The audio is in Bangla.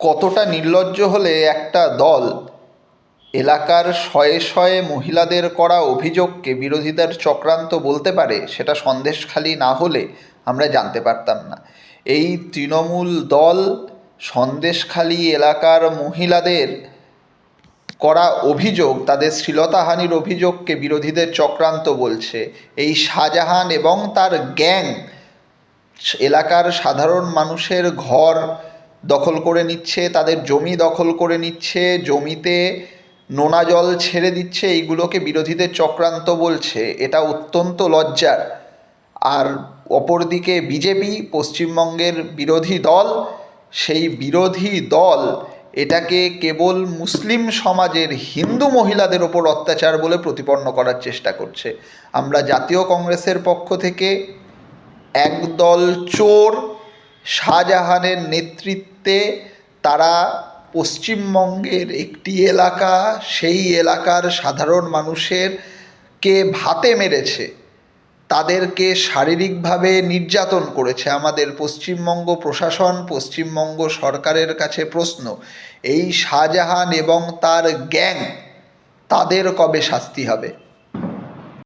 কতটা নির্লজ্জ হলে একটা দল এলাকার শয়ে শয়ে মহিলাদের করা অভিযোগকে বিরোধীদের চক্রান্ত বলতে পারে, সেটা সন্দেশখালি না হলে আমরা জানতে পারতাম না। এই তৃণমূল দল সন্দেশখালি এলাকার মহিলাদের করা অভিযোগ, তাদের শ্লীলতাহানির অভিযোগকে বিরোধীদের চক্রান্ত বলছে। এই শাহজাহান এবং তার গ্যাং এলাকার সাধারণ মানুষের ঘর দখল করে নিচ্ছে, তাদের জমি দখল করে নিচ্ছে, জমিতে নোনা জল ছেড়ে দিচ্ছে, এইগুলোকে বিরোধীদের চক্রান্ত বলছে। এটা অত্যন্ত লজ্জার। আর অপরদিকে বিজেপি, পশ্চিমবঙ্গের বিরোধী দল, সেই বিরোধী দল এটাকে কেবল মুসলিম সমাজের হিন্দু মহিলাদের ওপর অত্যাচার বলে প্রতিপন্ন করার চেষ্টা করছে। আমরা জাতীয় কংগ্রেসের পক্ষ থেকে একদল চোর শাহজাহানের নেতৃত্বে তারা পশ্চিমবঙ্গের একটি এলাকা, সেই এলাকার সাধারণ মানুষের কে ভাতে মেরেছে, তাদেরকে শারীরিকভাবে নির্যাতন করেছে। আমাদের পশ্চিমবঙ্গ প্রশাসন, পশ্চিমবঙ্গ সরকারের কাছে প্রশ্ন, এই শাহজাহান এবং তার গ্যাং তাদের কবে শাস্তি হবে?